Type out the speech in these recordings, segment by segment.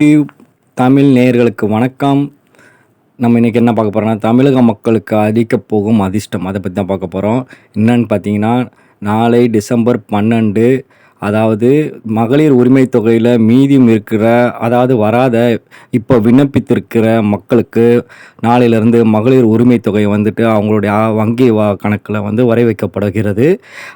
YouTube Tamil நேயர்களுக்கு வணக்கம். நம்ம இன்றைக்கி என்ன பார்க்க போகிறோம்னா தமிழக மக்களுக்கு அடிக்கப் போகும் அதிர்ஷ்டம். அதை பற்றி தான் பார்க்க போகிறோம் என்னன்னு பார்த்தீங்கன்னா நாளை டிசம்பர் பன்னெண்டு அதாவது மகளிர் உரிமை தொகையில் மீதியும் இருக்கிற அதாவது வராத இப்போ விண்ணப்பித்திருக்கிற மக்களுக்கு நாளையிலேருந்து மகளிர் உரிமை தொகை வந்துட்டு அவங்களுடைய வங்கி வா கணக்கில் வந்து வரை வைக்கப்படுகிறது.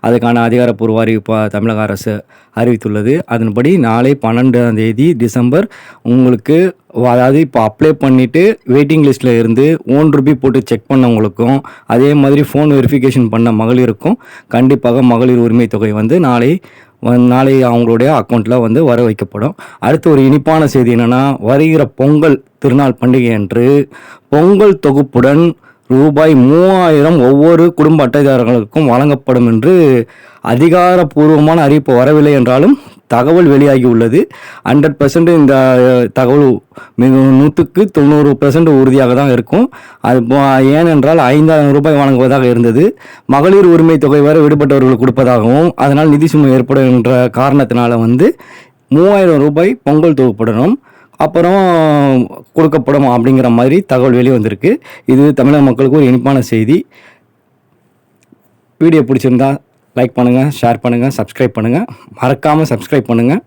அதுக்கான அதிகாரப்பூர்வ அறிவிப்பை தமிழக அரசு அறிவித்துள்ளது. அதன்படி நாளை பன்னெண்டாம் தேதி டிசம்பர் உங்களுக்கு அதாவது இப்போ அப்ளை பண்ணிவிட்டு வெயிட்டிங் லிஸ்ட்டில் இருந்து ஓன் ருபி போட்டு செக் பண்ணவங்களுக்கும் அதே மாதிரி ஃபோன் வெரிஃபிகேஷன் பண்ண மகளிருக்கும் கண்டிப்பாக மகளிர் உரிமை தொகை வந்து நாளை நாளை அவங்களுடைய அக்கௌண்ட்டில் வந்து வர வைக்கப்படும். அடுத்து ஒரு இனிப்பான செய்தி என்னென்னா வருகிற பொங்கல் திருநாள் பண்டிகை அன்று பொங்கல் தொகுப்புடன் ரூபாய் மூவாயிரம் ஒவ்வொரு குடும்ப அட்டைதாரர்களுக்கும் வழங்கப்படும் என்று அதிகாரப்பூர்வமான அறிவிப்பு வரவில்லை என்றாலும் தகவல் வெளியாகி உள்ளது. ஹண்ட்ரட் பர்சன்ட் இந்த தகவல் மிக நூற்றுக்கு தொண்ணூறு பர்சன்ட் உறுதியாக தான் இருக்கும். அது ஏனென்றால் ஐந்தாயிரம் ரூபாய் வழங்குவதாக இருந்தது. மகளிர் உரிமை தொகை வரை விடுபட்டவர்கள் கொடுப்பதாகவும் அதனால் நிதி சுமை ஏற்படும் என்ற காரணத்தினால வந்து மூவாயிரம் ரூபாய் பொங்கல் தொகுப்புடனும் அப்புறம் கொடுக்கப்படும் அப்படிங்கிற மாதிரி தகவல் வெளியே வந்திருக்கு. இது தமிழக மக்களுக்கு ஒரு இனிப்பான செய்தி. வீடியோ பிடிச்சிருந்தா லைக் பண்ணுங்கள் ஷேர் பண்ணுங்கள் சப்ஸ்கிரைப் பண்ணுங்கள் மறக்காமல் சப்ஸ்கிரைப் பண்ணுங்கள்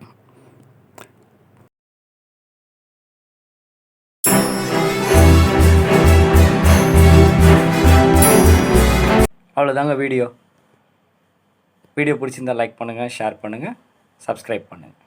அவ்வளோதாங்க வீடியோ வீடியோ பிடிச்சிருந்தா லைக் பண்ணுங்கள் ஷேர் பண்ணுங்கள் சப்ஸ்கிரைப் பண்ணுங்கள்